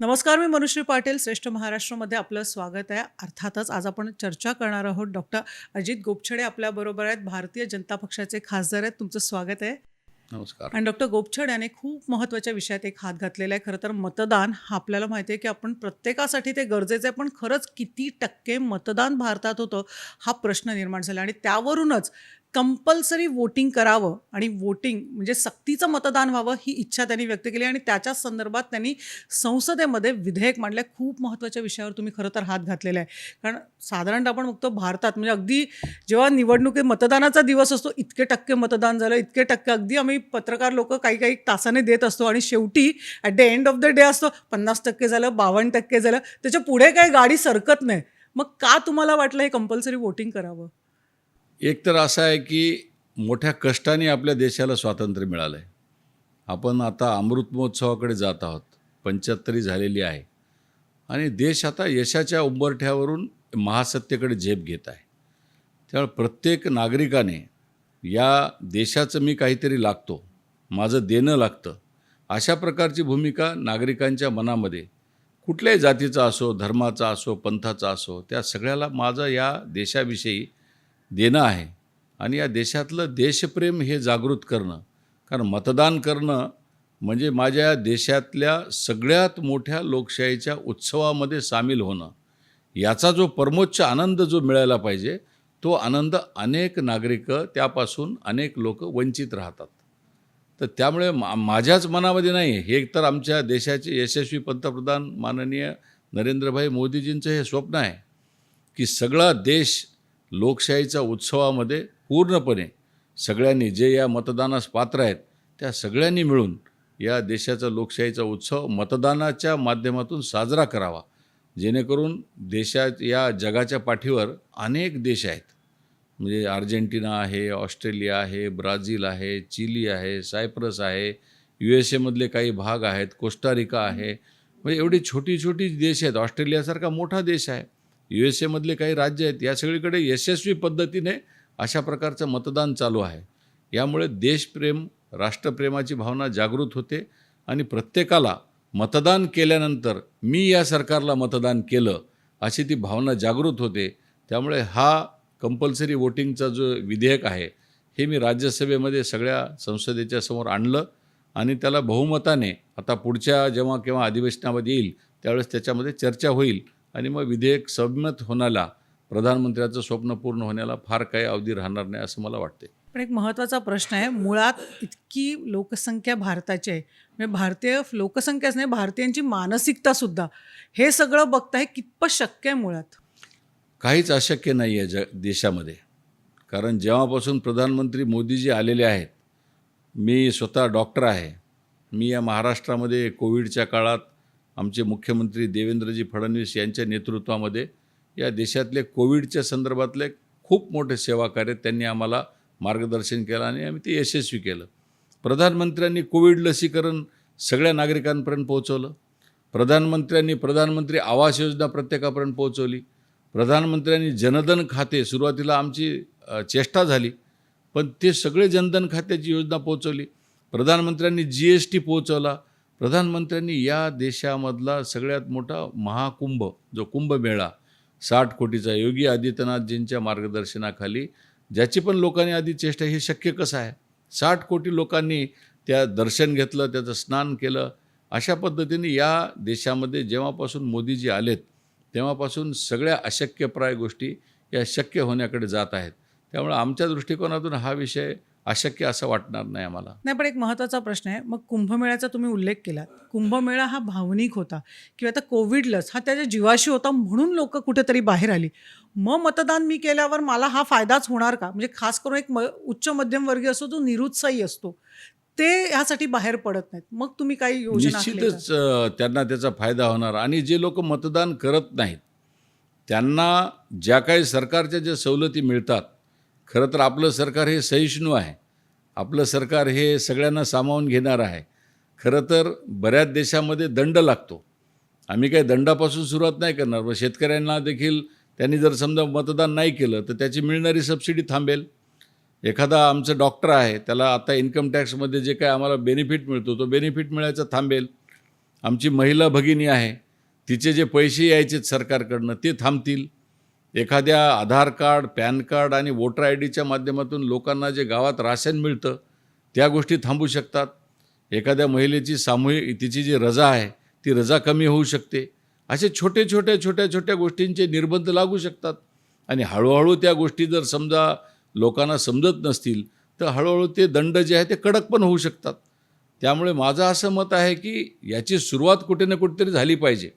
नमस्कार मी मनुश्री पाटील. श्रेष्ठ महाराष्ट्रामध्ये आपलं स्वागत आहे. अर्थातच आज आपण चर्चा करणार आहोत डॉक्टर अजित गोपछडे आपल्याबरोबर आहेत. भारतीय जनता पक्षाचे खासदार आहेत. तुमचं स्वागत आहे. नमस्कार. आणि डॉक्टर गोपछड याने खूप महत्त्वाच्या विषयात एक हात घातलेला आहे. खरं तर मतदान हा आपल्याला माहिती आहे की आपण प्रत्येकासाठी ते गरजेचं आहे पण खरंच किती टक्के मतदान भारतात होतं हा प्रश्न निर्माण झाला. आणि त्यावरूनच कंपल्सरी वोटिंग करावं आणि वोटिंग म्हणजे सक्तीचं मतदान व्हावं ही इच्छा त्यांनी व्यक्त केली आणि त्याच्याच संदर्भात त्यांनी संसदेमध्ये विधेयक मांडलं. खूप महत्त्वाच्या विषयावर तुम्ही खरं तर हात घातलेला आहे. कारण साधारणतः आपण बघतो भारतात म्हणजे अगदी जेव्हा निवडणुकी मतदानाचा दिवस असतो इतके टक्के मतदान झालं इतके टक्के अगदी आम्ही पत्रकार लोक काही काही तासाने देत असतो आणि शेवटी at the end of the day असतो पन्नास टक्के झालं बावन्न टक्के झालं त्याच्या पुढे काही गाडी सरकत नाही. मग का तुम्हाला वाटलं हे कंपल्सरी वोटिंग करावं? एक तर असं आहे की मोठ्या कष्टाने आपल्या देशाला स्वातंत्र्य मिळालं आहे आपण आता अमृत महोत्सवाकडे जात आहोत. पंच्याहत्तरी झालेली आहे. आणि देश आता यशाच्या उंबरठ्यावरून महासत्तेकडे झेप घेत आहे. त्यामुळे प्रत्येक नागरिकाने या देशाचं मी काहीतरी लागतो माझं देणं लागतं अशा प्रकारची भूमिका नागरिकांच्या मनामध्ये कुठल्याही जातीचा असो धर्माचा असो पंथाचा असो त्या सगळ्याला माझं या देशाविषयी देणं आहे. आणि या देशातलं देशप्रेम हे जागृत करणं. कारण मतदान करणं म्हणजे माझ्या देशातल्या सगळ्यात मोठ्या लोकशाहीच्या उत्सवामध्ये सामील होणं. याचा जो परमोच्च आनंद जो मिळायला पाहिजे तो आनंद अनेक नागरिक त्यापासून अनेक लोक वंचित राहतात. तर त्यामुळे मा माझ्याच मनामध्ये नाही हे तर आमच्या देशाचे यशस्वी पंतप्रधान माननीय नरेंद्रभाई मोदीजींचं हे स्वप्न आहे की सगळा देश लोकशाहीच्या उत्सवामध्ये पूर्णपणे सगळ्यांनी जे या मतदानास पात्र आहेत त्या सगळ्यांनी मिळून या देशाचा लोकशाहीचा उत्सव मतदानाच्या माध्यमातून साजरा करावा. जेणेकरून देशात या जगाच्या पाठीवर अनेक देश आहेत. म्हणजे अर्जेंटिना आहे ऑस्ट्रेलिया आहे ब्राझील आहे चिली आहे सायप्रस आहे यू एस एमधले काही भाग आहेत कोस्टारिका आहे. म्हणजे एवढी छोटी छोटी देश आहेत. ऑस्ट्रेलियासारखा मोठा देश आहे. यू एस एमधले काही राज्य आहेत या सगळीकडे यशस्वी पद्धतीने अशा प्रकारचं मतदान चालू आहे. यामुळे देशप्रेम राष्ट्रप्रेमाची भावना जागृत होते आणि प्रत्येकाला मतदान केल्यानंतर मी या सरकारला मतदान केलं अशी ती भावना जागृत होते. त्यामुळे हा कंपल्सरी वोटिंगचा जो विधेयक आहे हे मी राज्यसभेमध्ये सगळ्या संसदेच्या समोर आणलं आणि त्याला बहुमताने आता पुढच्या जेव्हा केव्हा अधिवेशनामध्ये येईल त्यावेळेस त्याच्यामध्ये चर्चा होईल. आणि मग विधेयक संमत होण्याला प्रधानमंत्र्याचं स्वप्न पूर्ण होण्याला फार काही अवधी राहणार नाही असं मला वाटते पण एक महत्त्वाचा प्रश्न आहे मुळात इतकी लोकसंख्या भारताची आहे. म्हणजे भारतीय लोकसंख्याच नाही भारतीयांची मानसिकतासुद्धा हे सगळं बघताय कितपत शक्य आहे मुळात? काहीच अशक्य नाही आहे ज देशामध्ये. कारण जेव्हापासून प्रधानमंत्री मोदीजी आलेले आहेत मी स्वतः डॉक्टर आहे. मी या महाराष्ट्रामध्ये कोविडच्या काळात आमचे मुख्यमंत्री देवेंद्रजी फडणवीस यांच्या नेतृत्वामध्ये या देशातले कोविडच्या संदर्भातले खूप मोठे सेवा कार्य त्यांनी आम्हाला मार्गदर्शन केलं आणि आम्ही ते यशस्वी केलं. प्रधानमंत्र्यांनी कोविड लसीकरण सगळ्या नागरिकांपर्यंत पोहोचवलं. प्रधानमंत्र्यांनी प्रधानमंत्री आवास योजना प्रत्येकापर्यंत पोहोचवली. प्रधानमंत्र्यांनी जनधन खाते सुरुवातीला आमची चेष्टा झाली पण ते सगळे जनधन खात्याची योजना पोहोचवली. प्रधानमंत्र्यांनी जी एस टी पोहोचवला. प्रधानमंत्र्यांनी या देशामधला सगळ्यात मोठा महाकुंभ जो कुंभमेळा साठ कोटीचा योगी आदित्यनाथजींच्या मार्गदर्शनाखाली ज्याची पण लोकांनी आधी चेष्टा हे शक्य कसं आहे? साठ कोटी लोकांनी त्या दर्शन घेतलं त्याचं स्नान केलं अशा पद्धतीने या देशामध्ये जेव्हापासून मोदीजी आलेत तेव्हापासून सगळ्या अशक्यप्राय गोष्टी या शक्य होण्याकडे जात आहेत. त्यामुळे आमच्या दृष्टिकोनातून हा विषय अशक्य असं वाटणार नाही आम्हाला. नाही पण एक महत्त्वाचा प्रश्न आहे. मग कुंभमेळ्याचा तुम्ही उल्लेख केला. कुंभमेळा हा भावनिक होता किंवा आता कोविड लस हा त्याच्या जीवाशी होता म्हणून लोक कुठेतरी बाहेर आली. मग मतदान मी केल्यावर मला हा फायदाच होणार का? म्हणजे खास करून एक म उच्च मध्यमवर्गीय असतो जो निरुत्साही असतो ते ह्यासाठी बाहेर पडत नाहीत. मग तुम्ही काही योजना? निश्चितच त्यांना त्याचा फायदा होणार. आणि जे लोक मतदान करत नाहीत त्यांना ज्या काही सरकारच्या ज्या सवलती मिळतात खरं तर आपलं सरकार हे सहिष्णू आहे. आपलं सरकार हे सगळ्यांना सामावून घेणार आहे. खरं तर बऱ्याच देशामध्ये दंड लागतो. आम्ही काही दंडापासून सुरुवात नाही करणार. व शेतकऱ्यांना देखील त्यांनी जर समजा मतदान नाही केलं तर त्याची मिळणारी सबसिडी थांबेल. एखादा आमचं डॉक्टर आहे त्याला आता इन्कम टॅक्समध्ये जे काय आम्हाला बेनिफिट मिळतो तो बेनिफिट मिळायचा थांबेल. आमची महिला भगिनी आहे तिचे जे पैसे यायचे सरकारकडनं ते थांबतील. एखाद्या आधार कार्ड पॅन कार्ड आणि वोटर आय डीच्या माध्यमातून लोकांना जे गावात राशन मिळतं त्या गोष्टी थांबू शकतात. एखाद्या महिलेची सामूहिक तिची जी रजा आहे ती रजा कमी होऊ शकते. असे छोटे छोट्या छोट्या छोट्या गोष्टींचे निर्बंध लागू शकतात. आणि हळूहळू त्या गोष्टी जर समजा लोकांना समजत नसतील तर हळूहळू ते दंड जे आहे ते कडक पण होऊ शकतात. त्यामुळे माझं असं मत आहे की याची सुरुवात कुठे ना कुठेतरी झाली पाहिजे.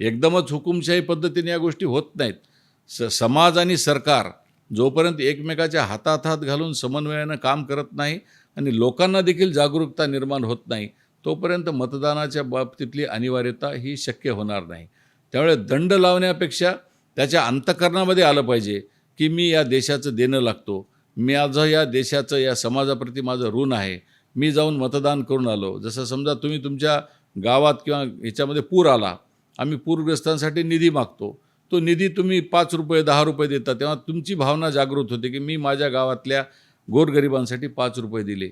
एकदमच हुकुमशाही पद्धतीने या गोष्टी होत नाहीत. स समाज आणि सरकार जोपर्यंत एकमेकाच्या हातात हात घालून समन्वयानं काम करत नाही आणि लोकांना देखील जागरूकता निर्माण होत नाही तोपर्यंत मतदानाच्या बाबतीतली अनिवार्यता ही शक्य होणार नाही. त्यामुळे दंड लावण्यापेक्षा त्याच्या अंतकरणामध्ये आलं पाहिजे की मी या देशाचं देणं लागतो. मी माझं या देशाचं या समाजाप्रती माझं ऋण आहे. मी जाऊन मतदान करून आलो. जसं समजा तुम्ही तुमच्या गावात किंवा ह्याच्यामध्ये पूर आला आम्ही पूरग्रस्तांसाठी निधी मागतो. तो निधी तुम्ही पाच रुपये दहा रुपये देता. तेव्हा तुमची भावना जागृत होते की मी माझ्या गावातल्या गोरगरिबांसाठी पाच रुपये दिले.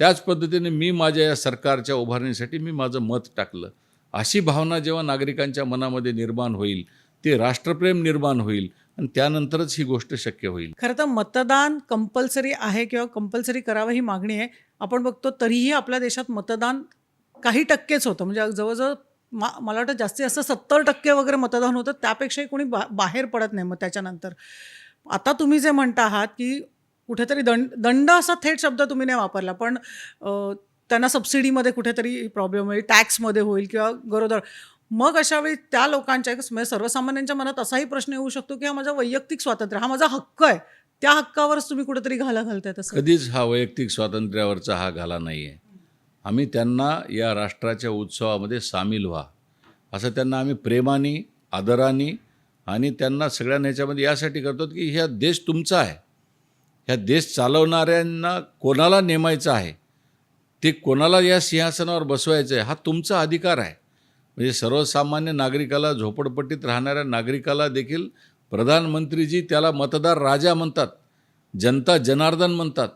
त्याच पद्धतीने मी माझ्या या सरकारच्या उभारणीसाठी मी माझं मत टाकलं. अशी भावना जेव्हा नागरिकांच्या मनामध्ये निर्माण होईल ते राष्ट्रप्रेम निर्माण होईल आणि त्यानंतरच ही गोष्ट शक्य होईल. खरं तर मतदान कंपल्सरी आहे किंवा कंपल्सरी करावं ही मागणी आहे. आपण बघतो तरीही आपल्या देशात मतदान काही टक्केच होतं. म्हणजे जवळजवळ मा मला वाटतं जास्तीत जास्त सत्तर टक्के वगैरे मतदान होतं त्यापेक्षाही कोणी बा बाहेर पडत नाही मग त्याच्यानंतर. आता तुम्ही जे म्हणता आहात की कुठेतरी दंड दंड असा थेट शब्द तुम्ही नाही वापरला पण त्यांना सबसिडीमध्ये कुठेतरी प्रॉब्लेम होईल टॅक्समध्ये होईल किंवा गरोदर. मग अशा वेळी त्या लोकांच्या म्हणजे सर्वसामान्यांच्या मनात असाही प्रश्न येऊ शकतो की हा माझा वैयक्तिक स्वातंत्र्य हा माझा हक्क आहे त्या हक्कावरच तुम्ही कुठेतरी घाला घालताय तसं? कधीच हा वैयक्तिक स्वातंत्र्यावरचा हा घाला नाही आहे आम्ही त्यांना या राष्ट्राच्या उत्सवामध्ये सामील व्हा. असं त्यांना आम्ही प्रेमाने आदराने आणि त्यांना सगळ्यांना ह्याच्यामध्ये यासाठी करतो की ह्या देश तुमचा आहे. ह्या देश चालवणाऱ्यांना कोणाला नेमायचं आहे? ते कोणाला या सिंहासनावर बसवायचं आहे? हा तुमचा अधिकार आहे. म्हणजे सर्वसामान्य नागरिकाला झोपडपट्टीत राहणाऱ्या नागरिकाला देखील प्रधानमंत्रीजी त्याला मतदार राजा म्हणतात. जनता जनार्दन म्हणतात.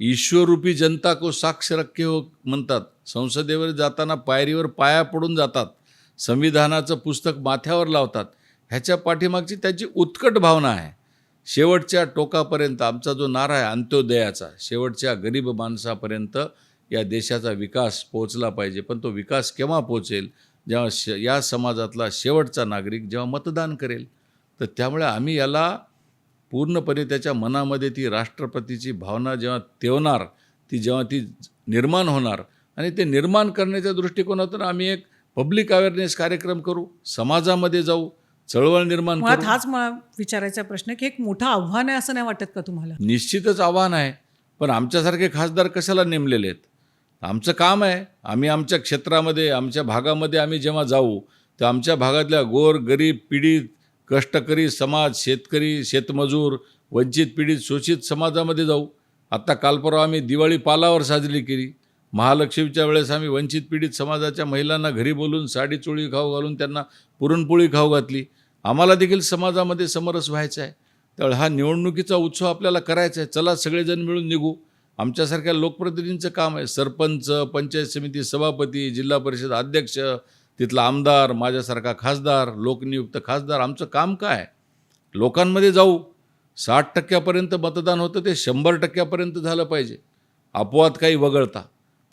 ईश्वररूपी जनता को साक्ष रखे हो म्हणतात. संसदेवर जाताना पायरीवर पाया पडून जातात. संविधानाचं पुस्तक माथ्यावर लावतात. ह्याच्या पाठीमागची त्याची उत्कट भावना आहे. शेवटच्या टोकापर्यंत आमचा जो नारा आहे अंत्योदयाचा शेवटच्या गरीब माणसापर्यंत या देशाचा विकास पोचला पाहिजे. पण तो विकास केव्हा पोचेल जेव्हा श या समाजातला शेवटचा नागरिक जेव्हा मतदान करेल तर त्यामुळे आम्ही याला पूर्णपणे त्याच्या मनामध्ये ती राष्ट्रपतीची भावना जेव्हा तेवणार ती जेव्हा ती निर्माण होणार आणि ते निर्माण करण्याच्या दृष्टिकोनातून आम्ही एक पब्लिक अवेअरनेस कार्यक्रम करू समाजामध्ये जाऊ चळवळ निर्माण मुळात हाच मला विचारायचा प्रश्न की एक मोठं आव्हान आहे असं नाही वाटत का तुम्हाला? निश्चितच आव्हान आहे पण आमच्यासारखे खासदार कशाला नेमलेले आहेत? आमचं काम आहे आम्ही आमच्या क्षेत्रामध्ये आमच्या भागामध्ये आम्ही जेव्हा जाऊ तर आमच्या भागातल्या गोर गरीब पीडित कष्टकरी समाज शेतकरी शेतमजूर वंचित पीडित शोषित समाजामध्ये जाऊ. आत्ता कालपरवा आम्ही दिवाळी पालावर साजरी केली. महालक्ष्मीच्या वेळेस आम्ही वंचित पीडित समाजाच्या महिलांना घरी बोलून साडी चोळी खाऊ घालून त्यांना पुरणपोळी खाऊ घातली. आम्हाला देखील समाजामध्ये समरस व्हायचं आहे. त्यामुळे हा निवडणुकीचा उत्सव आपल्याला करायचा आहे. चला सगळेजण मिळून निघू. आमच्यासारख्या लोकप्रतिनिधींचं काम आहे. सरपंच पंचायत समिती सभापती जिल्हा परिषद अध्यक्ष तिथला आमदार माझ्यासारखा खासदार लोकनियुक्त खासदार आमचं काम काय? लोकांमध्ये जाऊ. साठ टक्क्यापर्यंत मतदान होतं ते शंभर टक्क्यापर्यंत झालं पाहिजे. अपवाद काही वगळता.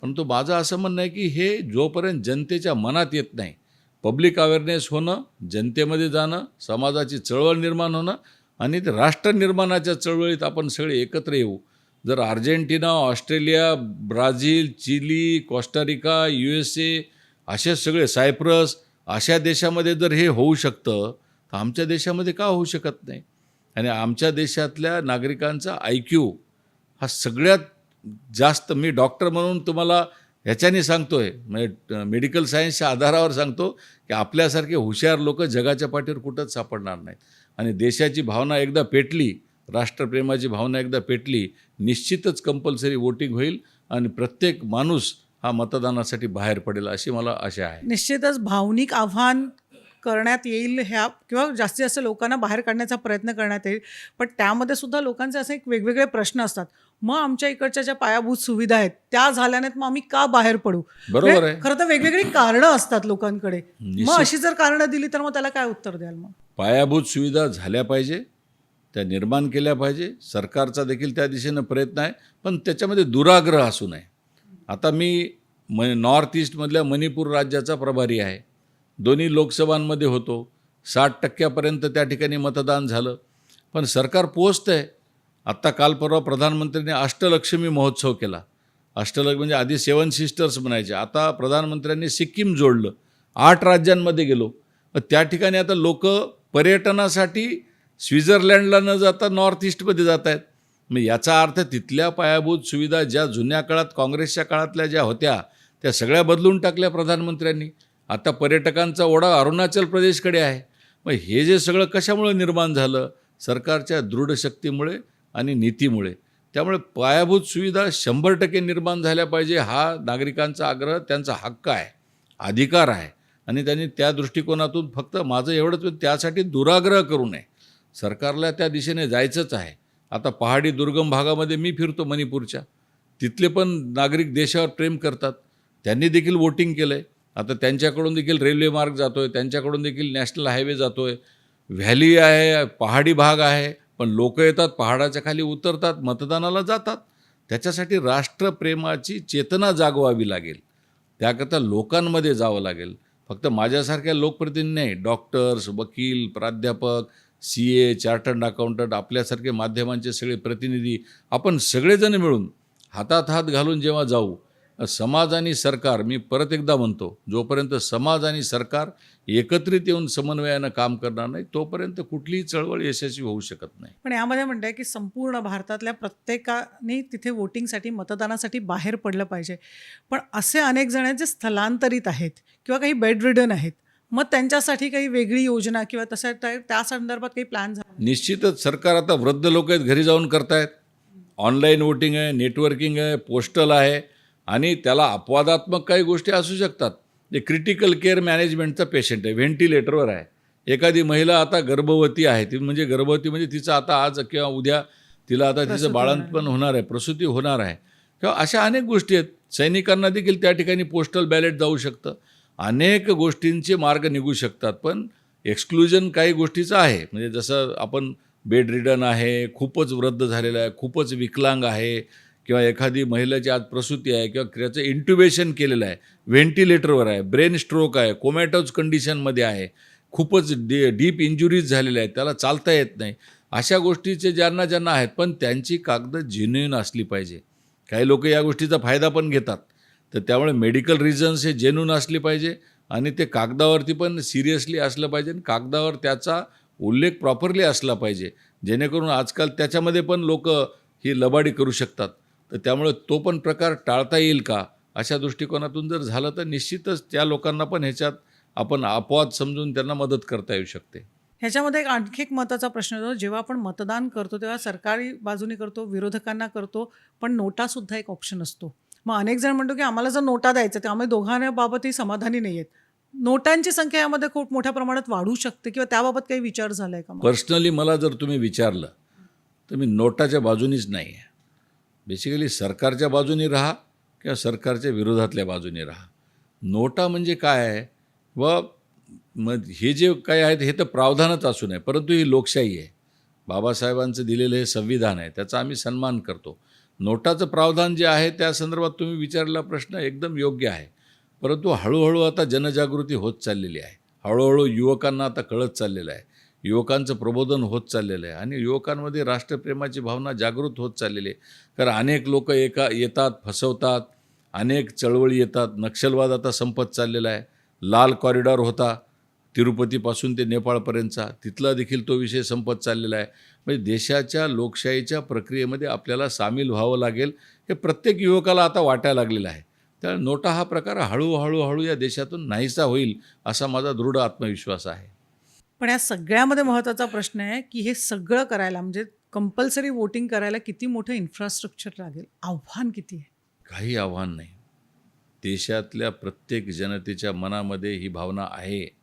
परंतु माझं असं म्हणणं आहे की हे जोपर्यंत जनतेच्या मनात येत नाही पब्लिक अवेअरनेस होणं जनतेमध्ये जाणं समाजाची चळवळ निर्माण होणं आणि ते राष्ट्र निर्माणाच्या चळवळीत आपण सगळे एकत्र येऊ. जर Argentina Australia Brazil Chile Costa Rica U S A असे सगळे सायप्रस अशा देशामध्ये जर हे होऊ शकतं तर आमच्या देशामध्ये का होऊ शकत नाही? आणि आमच्या देशातल्या नागरिकांचा आय क्यू हा सगळ्यात जास्त मी डॉक्टर म्हणून तुम्हाला ह्याच्याने सांगतो आहे म्हणजे मेडिकल सायन्सच्या आधारावर सांगतो की आपल्यासारखे हुशार लोक जगाच्या पाठीवर कुठंच सापडणार नाहीत. आणि देशाची भावना एकदा पेटली राष्ट्रप्रेमाची भावना एकदा पेटली निश्चितच कंपल्सरी वोटिंग होईल. आणि प्रत्येक माणूस हा मतदानासाठी बाहेर पडेल अशी मला आशा आहे. निश्चितच भावनिक आव्हान करण्यात येईल ह्या किंवा जास्तीत जास्त लोकांना बाहेर काढण्याचा प्रयत्न करण्यात येईल. पण त्यामध्ये सुद्धा लोकांचे असे एक वेगवेगळे प्रश्न असतात. मग आमच्या इकडच्या ज्या पायाभूत सुविधा आहेत त्या झाल्या नाहीत मग आम्ही का बाहेर पडू? बरोबर म्हणजे आहे. खरं तर वेगवेगळी कारणं असतात लोकांकडे. मग अशी जर कारणं दिली तर मग त्याला काय उत्तर द्याल मग? पायाभूत सुविधा झाल्या पाहिजे त्या निर्माण केल्या पाहिजे. सरकारचा देखील त्या दिशेनं प्रयत्न आहे पण त्याच्यामध्ये दुराग्रह असू नये. आता मी म नॉर्थ ईस्टमधल्या मणिपूर राज्याचा प्रभारी आहे. दोन्ही लोकसभांमध्ये होतो. साठ टक्क्यापर्यंत त्या ठिकाणी मतदान झालं. पण सरकार पोचतं आहे. आत्ता काल परवा प्रधानमंत्र्यांनी अष्टलक्ष्मी महोत्सव केला. अष्टलक्ष म्हणजे आधी सेवन सिस्टर्स म्हणायचे. आता प्रधानमंत्र्यांनी सिक्कीम जोडलं. आठ राज्यांमध्ये गेलो. त्या ठिकाणी आता लोक पर्यटनासाठी स्वित्झर्लंडला न जाता नॉर्थ ईस्टमध्ये जात आहेत. मग याचा अर्थ तिथल्या पायाभूत सुविधा ज्या जुन्या काळात काँग्रेसच्या काळातल्या ज्या होत्या त्या सगळ्या बदलून टाकल्या प्रधानमंत्र्यांनी. आता पर्यटकांचा ओढा अरुणाचल प्रदेशकडे आहे. मग हे जे सगळं कशामुळे निर्माण झालं? सरकारच्या दृढ शक्तीमुळे आणि नीतीमुळे. त्यामुळे पायाभूत सुविधा शंभर टक्के निर्माण झाल्या पाहिजे हा नागरिकांचा आग्रह त्यांचा हक्क आहे अधिकार आहे. आणि त्यांनी त्या दृष्टिकोनातून फक्त माझं एवढंच त्यासाठी दुराग्रह करू नये. सरकारला त्या दिशेने जायचंच आहे. आता पहाडी दुर्गम भागामध्ये मी फिरतो मणिपूरच्या. तिथले पण नागरिक देशावर प्रेम करतात. त्यांनी देखील वोटिंग केलं आहे आता त्यांच्याकडून देखील रेल्वे मार्ग जातो आहे त्यांच्याकडून देखील नॅशनल हायवे जातो आहे व्हॅली आहे पहाडी भाग आहे पण लोक येतात पहाडाच्या खाली उतरतात मतदानाला जातात. त्याच्यासाठी राष्ट्रप्रेमाची चेतना जागवावी लागेल. त्याकरता लोकांमध्ये जावं लागेल. फक्त माझ्यासारख्या लोकप्रतिनिधी नाही डॉक्टर्स वकील प्राध्यापक सी ए चार्टर्ड अकाउंटंट आपल्यासारखे माध्यमांचे सगळे प्रतिनिधी आपण सगळेजण मिळून हातात हात घालून जेव्हा जाऊ समाज आणि सरकार मी परत एकदा म्हणतो जोपर्यंत समाज आणि सरकार एकत्रित येऊन समन्वयानं काम करणार नाही तोपर्यंत कुठलीही चळवळ यशस्वी होऊ शकत नाही. पण यामध्ये म्हणते की संपूर्ण भारतातल्या प्रत्येकाने तिथे वोटिंगसाठी मतदानासाठी बाहेर पडलं पाहिजे. पण असे अनेक जण जे स्थलांतरित आहेत किंवा काही बेड रिडन आहेत. मग त्यांच्यासाठी काही वेगळी योजना किंवा तशा त्या त्या संदर्भात काही प्लॅन झाला? निश्चितच सरकार आता वृद्ध लोक आहेत घरी जाऊन करतायत. ऑनलाईन वोटिंग आहे नेटवर्किंग आहे पोस्टल आहे. आणि त्याला अपवादात्मक काही गोष्टी असू शकतात. जे क्रिटिकल केअर मॅनेजमेंटचा पेशंट आहे व्हेंटिलेटरवर आहे. एखादी महिला आता गर्भवती आहे ती म्हणजे गर्भवती म्हणजे तिचं आता आज किंवा उद्या तिला आता तिचं बाळंतपण होणार आहे. प्रसूती होणार आहे. किंवा अशा अनेक गोष्टी आहेत. सैनिकांना देखील त्या ठिकाणी पोस्टल बॅलेट जाऊ शकतं. अनेक गोष्टींचे मार्ग निघू शकतात पण एक्सक्लुजन काही गोष्टीचं आहे. म्हणजे जसं आपण बेड रिडन आहे खूपच वृद्ध झालेलं आहे खूपच विकलांग आहे किंवा एखादी महिलेची आज प्रसूती आहे किंवा त्याचं इंट्युबेशन केलेलं आहे व्हेंटिलेटरवर आहे ब्रेन स्ट्रोक आहे कोमॅटोज कंडिशनमध्ये आहे खूपच डी डीप इंजुरीज झालेल्या आहेत त्याला चालता येत नाही. अशा गोष्टीचे ज्यांना ज्यांना आहेत पण त्यांची कागदं जेन्युइन असली पाहिजे. काही लोक या गोष्टीचा फायदा पण घेतात. तर त्यामुळे मेडिकल रिझन्स हे जेन्युन असले पाहिजे आणि ते कागदावरती पण सिरियसली असलं पाहिजे आणि कागदावर त्याचा उल्लेख प्रॉपरली असला पाहिजे. जेणेकरून आजकाल त्याच्यामध्ये पण लोक ही लबाडी करू शकतात. तर त्यामुळे तो पण प्रकार टाळता येईल का? अशा दृष्टिकोनातून जर झालं तर निश्चितच त्या लोकांना पण ह्याच्यात आपण अपवाद समजून त्यांना मदत करता येऊ शकते. ह्याच्यामध्ये एक आणखी एक महत्त्वाचा प्रश्न येतो. जेव्हा आपण मतदान करतो तेव्हा सरकारी बाजूने करतो विरोधकांना करतो पण नोटासुद्धा एक ऑप्शन असतो. मग अनेक जण म्हणतो की आम्हाला जर नोटा द्यायचं तर आम्ही दोघांबाबतही समाधानी नाही आहेत. नोटांची संख्या यामध्ये खूप मोठ्या प्रमाणात वाढू शकते किंवा त्याबाबत काही विचार झाला आहे का पर्सनली मला जर तुम्ही विचारलं तर मी नोटाच्या बाजूनीच नाही आहे बेसिकली सरकारच्या बाजूनी राहा किंवा सरकारच्या विरोधातल्या बाजूनी राहा. नोटा म्हणजे काय आहे? व मग हे जे काय आहेत हे तर प्रावधानच असू नये परंतु ही लोकशाही आहे. बाबासाहेबांचं दिलेलं हे संविधान आहे त्याचा आम्ही सन्मान करतो. नोटाचं प्रावधान जे आहे त्या संदर्भात तुम्ही विचारलेला प्रश्न एकदम योग्य आहे. परंतु हळूहळू आता जनजागृती होत चाललेली आहे. हळूहळू युवकांना आता कळत चाललेलं आहे. युवकांचं प्रबोधन होत चाललेलं आहे आणि युवकांमध्ये राष्ट्रप्रेमाची भावना जागृत होत चाललेली आहे. कारण अनेक लोक एका येतात फसवतात अनेक चळवळी येतात. नक्षलवाद आता संपत चाललेला आहे. लाल कॉरिडॉर होता. तिरुपतीपासून ते नेपाळपर्यंतचा. तिथला देखील तो विषय संपत चाललेला आहे. म्हणजे देशाच्या लोकशाहीच्या प्रक्रियेमध्ये आपल्याला सामील व्हावं लागेल हे प्रत्येक युवकाला आता वाटायला लागलेलं आहे. त्या नोटा हा प्रकार हळूहळू हळू या देशातून नाहीसा होईल असा माझा दृढ आत्मविश्वास आहे. पण या सगळ्यामध्ये महत्त्वाचा प्रश्न आहे की हे सगळं करायला म्हणजे कंपल्सरी वोटिंग करायला किती मोठं इन्फ्रास्ट्रक्चर लागेल? आव्हान किती आहे? काही आव्हान नाही. देशातल्या प्रत्येक जनतेच्या मनामध्ये ही भावना आहे.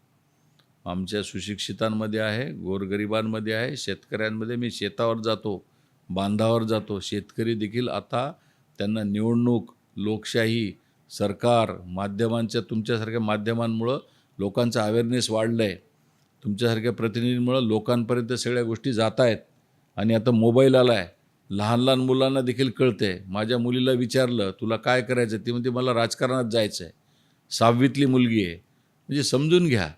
आमच्या सुशिक्षितांमध्ये आहे गोरगरिबांमध्ये आहे शेतकऱ्यांमध्ये मी शेतावर जातो बांधावर जातो. शेतकरी देखील आता त्यांना निवडणूक लोकशाही सरकार माध्यमांच्या तुमच्यासारख्या माध्यमांमुळं लोकांचा अवेअरनेस वाढलं आहे तुमच्यासारख्या प्रतिनिधींमुळं लोकांपर्यंत सगळ्या गोष्टी जात आहेत. आणि आता मोबाईल आला आहे लहान लहान मुलांना देखील कळते माझ्या मुलीला विचारलं तुला काय करायचं ती म्हणते मला राजकारणात जायचं आहे सहावीतली मुलगी आहे. म्हणजे समजून घ्या.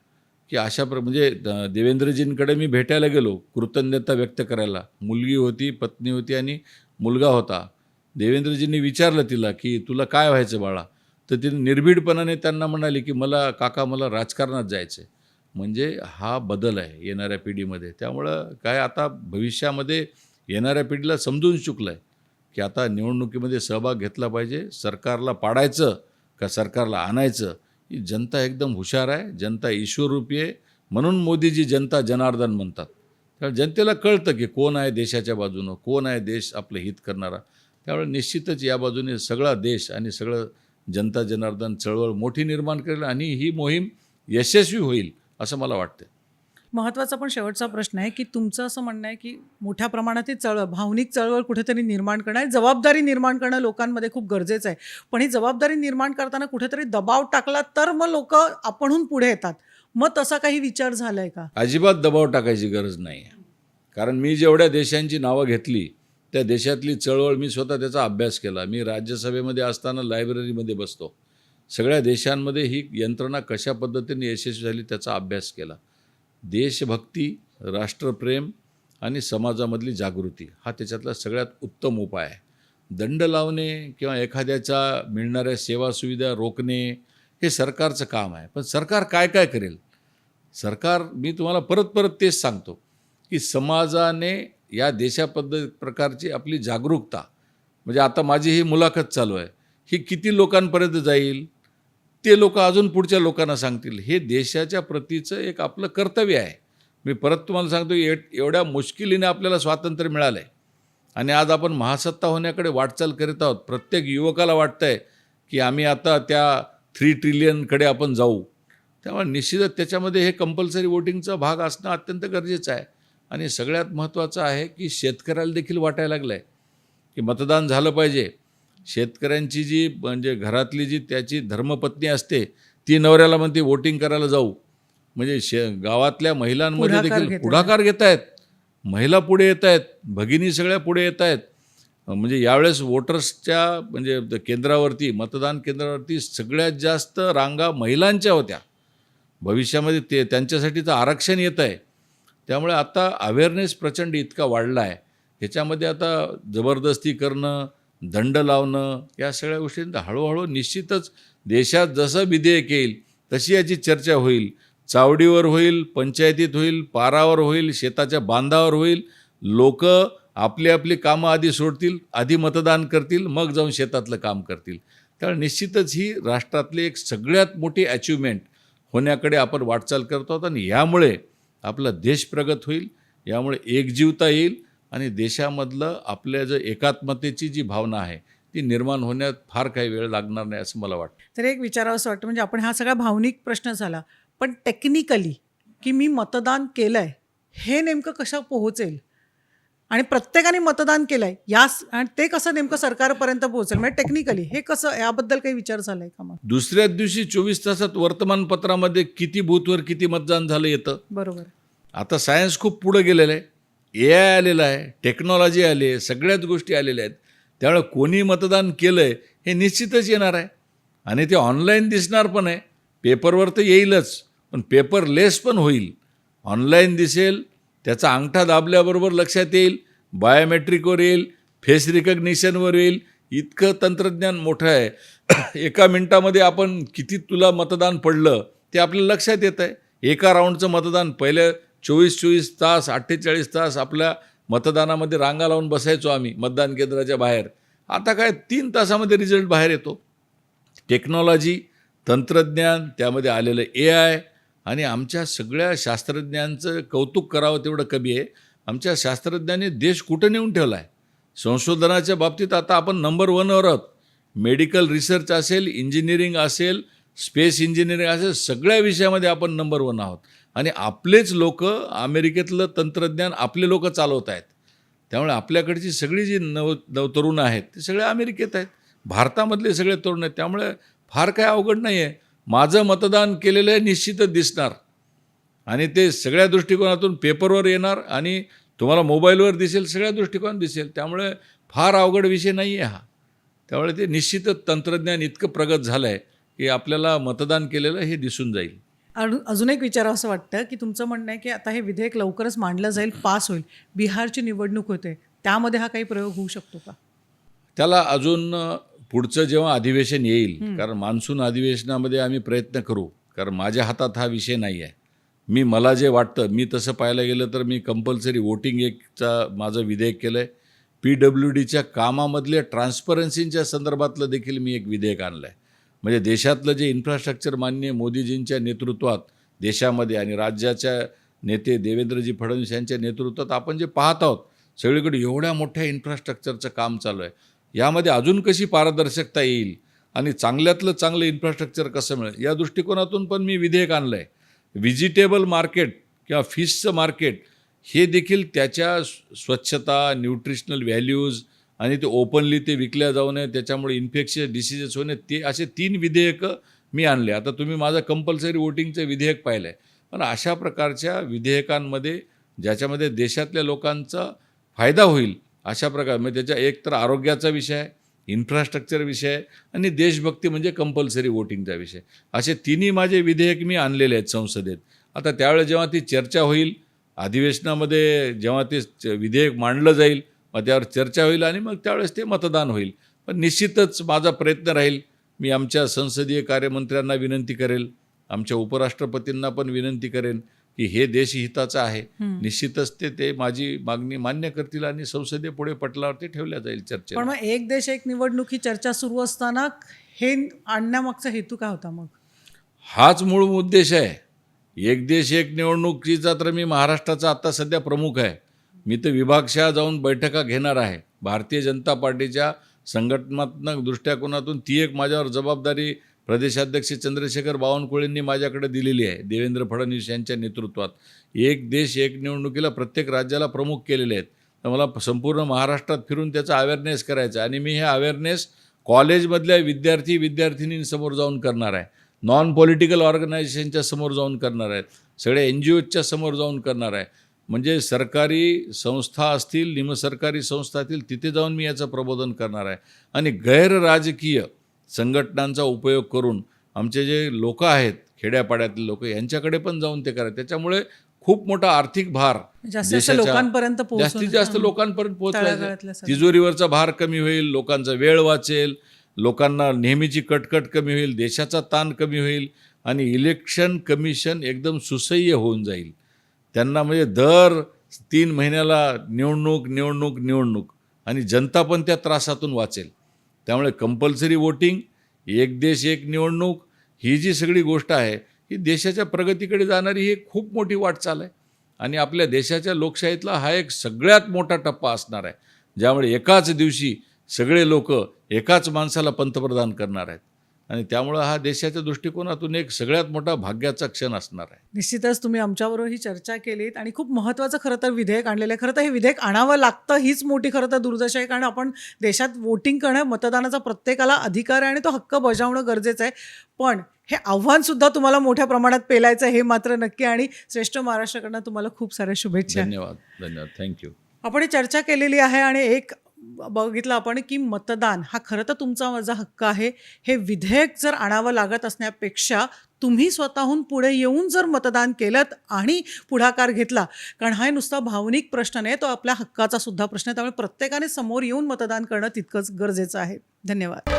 की अशा प्र म्हणजे द- देवेंद्रजींकडे मी भेटायला गेलो कृतज्ञता व्यक्त करायला. मुलगी होती पत्नी होती आणि मुलगा होता. देवेंद्रजींनी विचारलं तिला की तुला काय व्हायचं बाळा? तर तिने निर्भीडपणाने त्यांना म्हणाली की मला काका मला राजकारणात जायचं आहे म्हणजे हा बदल आहे येणाऱ्या पिढीमध्ये. त्यामुळं काय आता भविष्यामध्ये येणाऱ्या पिढीला समजून चुकलं आहे की आता निवडणुकीमध्ये सहभाग घेतला पाहिजे. सरकारला पाडायचं का सरकारला आणायचं? ही जनता एकदम हुशार आहे जनता ईश्वररूपी आहे. म्हणून मोदीजी जनता जनार्दन म्हणतात. त्यामुळे जनतेला कळतं की कोण आहे देशाच्या बाजूनं कोण आहे देश आपलं हित करणारा. त्यामुळे निश्चितच या बाजूने सगळा देश आणि सगळं जनता जनार्दन चळवळ मोठी निर्माण करेल आणि ही मोहीम यशस्वी होईल असं मला वाटतं महत्त्वाचा पण शेवटचा प्रश्न आहे की तुमचं असं म्हणणं आहे की मोठ्या प्रमाणात ही चळवळ भावनिक चळवळ कुठेतरी निर्माण करणं आहे. जबाबदारी निर्माण करणं लोकांमध्ये खूप गरजेचं आहे. पण ही जबाबदारी निर्माण करताना कुठेतरी दबाव टाकला तर मग लोक आपणहून पुढे येतात. मग तसा काही विचार झालाय का? अजिबात दबाव टाकायची गरज नाही आहे कारण मी जेवढ्या देशांची नावं घेतली त्या देशातली चळवळ मी स्वतः त्याचा अभ्यास केला. मी राज्यसभेमध्ये असताना लायब्ररीमध्ये बसतो. सगळ्या देशांमध्ये ही यंत्रणा कशा पद्धतीने यशस्वी झाली त्याचा अभ्यास केला. देशभक्ती राष्ट्रप्रेम आणि समाजामधली जागृती हा त्याच्यातला सगळ्यात उत्तम उपाय आहे. दंड लावणे किंवा एखाद्याच्या मिळणाऱ्या सेवा सुविधा रोखणे हे सरकारचं काम आहे. पण सरकार काय काय करेल? सरकार मी तुम्हाला परत परत तेच सांगतो की समाजाने या देशा पद्धत प्रकारची आपली जागरूकता म्हणजे आता माझी ही मुलाखत चालू आहे ही किती लोकांपर्यंत जाईल? ते लोक अजून पुढच्या लोकांना सांगतील हे देशाच्या प्रतीचं एक आपलं कर्तव्य आहे. मी परत तुम्हाला सांगतो ए एवढ्या मुश्किलीने आपल्याला स्वातंत्र्य मिळालं आहे आणि आज आपण महासत्ता होण्याकडे वाटचाल करीत आहोत. प्रत्येक युवकाला वाटतं आहे की आम्ही आता त्या थ्री ट्रिलियनकडे आपण जाऊ. त्यामुळे निश्चितच त्याच्यामध्ये हे कंपल्सरी वोटिंगचा भाग असणं अत्यंत गरजेचं आहे. आणि सगळ्यात महत्त्वाचं आहे की शेतकऱ्याला देखील वाटायला लागलं आहे की मतदान झालं पाहिजे. शेतकऱ्यांची जी म्हणजे घरातली जी त्याची धर्मपत्नी असते ती नवऱ्याला म्हणते वोटिंग करायला जाऊ. म्हणजे शे गावातल्या महिलांमध्ये देखील पुढाकार घेत आहेत महिला पुढे येत आहेत भगिनी सगळ्या पुढे येत आहेत म्हणजे यावेळेस वोटर्सच्या म्हणजे केंद्रावरती मतदान केंद्रावरती सगळ्यात जास्त रांगा महिलांच्या होत्या. भविष्यामध्ये ते त्यांच्यासाठीचं आरक्षण येत आहे. त्यामुळे आता अवेअरनेस प्रचंड इतका वाढला आहे ह्याच्यामध्ये आता जबरदस्ती करणं दंड लावणं या सगळ्या गोष्टींचा हळूहळू निश्चितच देशात जसं विधेयक येईल तशी याची चर्चा होईल. चावडीवर होईल पंचायतीत होईल पारावर होईल शेताच्या बांधावर होईल. लोक आपली आपली कामं आधी सोडतील आधी मतदान करतील मग जाऊन शेतातलं काम करतील. त्यामुळे निश्चितच ही राष्ट्रातली एक सगळ्यात मोठी अचिव्हमेंट होण्याकडे आपण वाटचाल करतो आहोत आणि यामुळे आपला देश प्रगत होईल यामुळे एकजीवता येईल आणि देशामधलं आपल्या जर एकात्मतेची जी भावना आहे ती निर्माण होण्यात फार काही वेळ लागणार नाही असं मला वाटतं. तर एक विचारावं असं वाटतं म्हणजे आपण हा सगळा भावनिक प्रश्न झाला पण टेक्निकली की मी मतदान केलं आहे हे नेमकं कसं पोहोचेल? आणि प्रत्येकाने मतदान केलं आहे यास आणि ते कसं नेमकं सरकारपर्यंत पोहोचेल? म्हणजे टेक्निकली हे कसं याबद्दल काही विचार झाला आहे का मग? दुसऱ्याच दिवशी चोवीस तासात वर्तमानपत्रामध्ये किती बूथवर किती मतदान झालं येतं? बरोबर. आता सायन्स खूप पुढं गेलेलं आहे. ए आय आलेलं आहे टेक्नॉलॉजी आली आहे सगळ्याच गोष्टी आलेल्या आहेत. त्यामुळे कोणी मतदान केलं आहे हे निश्चितच येणार आहे. आणि ते ऑनलाईन दिसणार पण आहे. पेपरवर तर येईलच पण पेपर लेस पण होईल. ऑनलाईन दिसेल त्याचा अंगठा दाबल्याबरोबर लक्षात येईल बायोमेट्रिकवर येईल फेस रिकग्निशनवर येईल. इतकं तंत्रज्ञान मोठं आहे. एका मिनटामध्ये आपण किती तुला मतदान पडलं ते आपल्या लक्षात येतं आहे एका राऊंडचं मतदान पहिल्या चोवीस चोवीस तास अठ्ठेचाळीस तास आपल्या मतदानामध्ये रांगा लावून बसायचो आम्ही मतदान केंद्राच्या बाहेर. आता काय तीन तासामध्ये रिझल्ट बाहेर येतो. टेक्नॉलॉजी तंत्रज्ञान त्यामध्ये आलेलं ए आय आणि आमच्या सगळ्या शास्त्रज्ञांचं कौतुक करावं तेवढं कमी आहे. आमच्या शास्त्रज्ञांनी देश कुठं नेऊन ठेवला आहे संशोधनाच्या बाबतीत आता आपण नंबर वनवर आहोत. मेडिकल रिसर्च असेल इंजिनिअरिंग असेल स्पेस इंजिनिअरिंग असेल सगळ्या विषयामध्ये आपण नंबर वन आहोत. आणि आपलेच लोक अमेरिकेतलं तंत्रज्ञान आपले लोक चालवत आहेत त्यामुळे आपल्याकडची सगळी जी नव नवतरुण आहेत ते सगळे अमेरिकेत आहेत. भारतामधले सगळे तरुण आहेत. त्यामुळे फार काय अवघड नाही आहे माझं मतदान केलेलं आहे निश्चितच दिसणार. आणि ते सगळ्या दृष्टिकोनातून पेपरवर येणार आणि तुम्हाला मोबाईलवर दिसेल सगळ्या दृष्टिकोनात दिसेल. त्यामुळे फार अवघड विषय नाही आहे हा. त्यामुळे ते निश्चितच तंत्रज्ञान इतकं प्रगत झालं आहे की आपल्याला मतदान केलेलं हे दिसून जाईल. अजून एक विचारावं असं वाटतं की तुमचं म्हणणं आहे की आता हे विधेयक लवकरच मांडलं जाईल पास होईल. बिहारची निवडणूक होते त्यामध्ये हा काही प्रयोग होऊ शकतो का? त्याला अजून पुढचं जेव्हा अधिवेशन येईल कारण मान्सून अधिवेशनामध्ये आम्ही प्रयत्न करू कारण माझ्या हातात हा विषय नाही आहे. मी मला जे वाटतं मी तसं पाहायला गेलं तर मी कंपल्सरी वोटिंग एकचा माझं विधेयक केलं आहे पी डब्ल्यू डीच्या कामामधल्या ट्रान्सपरन्सीच्या संदर्भातलं देखील मी एक विधेयक आणलं आहे म्हणजे देशातलं जे इन्फ्रास्ट्रक्चर मान्य मोदीजींच्या नेतृत्वात देशामध्ये आणि राज्याच्या नेते देवेंद्रजी फडणवीस यांच्या नेतृत्वात आपण जे पाहत आहोत सगळीकडे एवढ्या मोठ्या इन्फ्रास्ट्रक्चरचं काम चालू आहे. यामध्ये अजून कशी पारदर्शकता येईल आणि चांगल्यातलं चांगलं इन्फ्रास्ट्रक्चर कसं मिळेल या दृष्टिकोनातून पण मी विधेयक आणलं आहे व्हिजिटेबल मार्केट किंवा फिशचं मार्केट हे देखील त्याच्या स्वच्छता न्यूट्रिशनल व्हॅल्यूज आणि ते ओपनली ते विकल्या जाऊ नये त्याच्यामुळे इन्फेक्शियस डिसिजेस होणे ते असे तीन विधेयकं मी आणले. आता तुम्ही माझं कंपल्सरी वोटिंगचं विधेयक पाहिलं आहे पण अशा प्रकारच्या विधेयकांमध्ये ज्याच्यामध्ये देशातल्या लोकांचा फायदा होईल अशा प्रकार म्हणजे त्याच्या एक तर आरोग्याचा विषय आहे इन्फ्रास्ट्रक्चर विषय आहे आणि देशभक्ती म्हणजे कंपल्सरी वोटिंगचा विषय. असे तिन्ही माझे विधेयक मी आणलेले आहेत संसदेत. आता त्यावेळेस जेव्हा ती चर्चा होईल अधिवेशनामध्ये जेव्हा ते च- विधेयक मांडलं जाईल मग त्यावर चर्चा होईल आणि मग त्यावेळेस ते मतदान होईल. पण निश्चितच माझा प्रयत्न राहील मी आमच्या संसदीय कार्यमंत्र्यांना विनंती करेल आमच्या उपराष्ट्रपतींना पण विनंती करेन की हे देशहिताचं आहे. निश्चितच ते ते माझी मागणी मान्य करतील आणि संसदीय पुढे पटलावरती ठेवल्या जाईल चर्चेला. पण मग एक देश एक निवडणूक ही चर्चा सुरू असताना हे आणण्यामागचा हेतू काय होता मग? हाच मूळ उद्देश आहे. एक देश एक निवडणुकीचा तर मी महाराष्ट्राचा आत्ता सध्या प्रमुख आहे. मी तर विभागशः जाऊन बैठका घेणार आहे. भारतीय जनता पार्टीच्या संघटनात्मक दृष्टिकोनातून ती एक माझ्यावर जबाबदारी प्रदेशाध्यक्ष चंद्रशेखर बावनकुळेंनी माझ्याकडे दिलेली आहे. देवेंद्र फडणवीस यांच्या नेतृत्वात. एक देश एक निवडणुकीला प्रत्येक राज्याला प्रमुख केलेले आहेत. तर मला संपूर्ण महाराष्ट्रात फिरून त्याचा अवेअरनेस करायचा आहे. आणि मी हे अवेअरनेस कॉलेजमधल्या विद्यार्थी विद्यार्थिनींसमोर जाऊन करणार आहे. नॉन पॉलिटिकल ऑर्गनायझेशनच्या समोर जाऊन करणार आहेत सगळ्या एन जी ओच्या समोर जाऊन करणार आहे. म्हणजे सरकारी संस्था असतील निमसरकारी संस्था असतील तिथे जाऊन मी याचं प्रबोधन करणार आहे आणि गैरराजकीय संघटनांचा उपयोग करून आमचे जे लोक आहेत खेड्यापाड्यातले लोक यांच्याकडे पण जाऊन ते करायचे त्याच्यामुळे खूप मोठा आर्थिक भार जास्तीत जास्त लोकांपर्यंत. जास्तीत जास्त लोकांपर्यंत सर्व. तिजोरीवरचा भार कमी होईल लोकांचा वेळ वाचेल लोकांना नेहमीची कटकट कमी होईल देशाचा ताण कमी होईल आणि इलेक्शन कमिशन एकदम सुसह्य होऊन जाईल त्यांना म्हणजे दर तीन महिन्याला निवडणूक निवडणूक निवडणूक. आणि जनता पण त्या त्रासातून वाचेल. त्यामुळे कंपल्सरी वोटिंग एक देश एक निवडणूक ही जी सगळी गोष्ट आहे ही देशाच्या प्रगतीकडे जाणारी ही खूप मोठी वाटचाल आहे. आणि आपल्या देशाच्या लोकशाहीतला हा एक सगळ्यात मोठा टप्पा असणार आहे. ज्यामुळे एकाच दिवशी सगळे लोक एकाच माणसाला पंतप्रधान करणार आहेत. आणि त्यामुळं हा देशाच्या दृष्टिकोनातून एक सगळ्यात मोठा भाग्याचा क्षण असणार आहे. निश्चितच तुम्ही आमच्याबरोबर ही चर्चा केलीत आणि खूप महत्त्वाचं खरं तर विधेयक आणलेलं आहे. खरं तर हे विधेयक आणावं लागतं हीच मोठी खरं तर दुर्दशा आहे. कारण आपण देशात वोटिंग करणं मतदानाचा प्रत्येकाला अधिकार आहे आणि तो हक्क बजावणं गरजेचं आहे. पण हे आव्हानसुद्धा तुम्हाला मोठ्या प्रमाणात पेलायचं हे मात्र नक्की. आणि श्रेष्ठ महाराष्ट्राकडनं तुम्हाला खूप साऱ्या शुभेच्छा. धन्यवाद. धन्यवाद. थँक्यू आपण ही चर्चा केलेली आहे आणि एक बघितलं आपण की मतदान हा खरं तर तुमचा माझा हक्क आहे. हे विधेयक जर आणावं लागत असण्यापेक्षा तुम्ही स्वतःहून पुढे येऊन जर मतदान केलं आणि पुढाकार घेतला कारण हा नुसता भावनिक प्रश्न नाही तो आपल्या हक्काचा सुद्धा प्रश्न आहे. त्यामुळे प्रत्येकाने समोर येऊन मतदान करणं तितकंच गरजेचं आहे. धन्यवाद.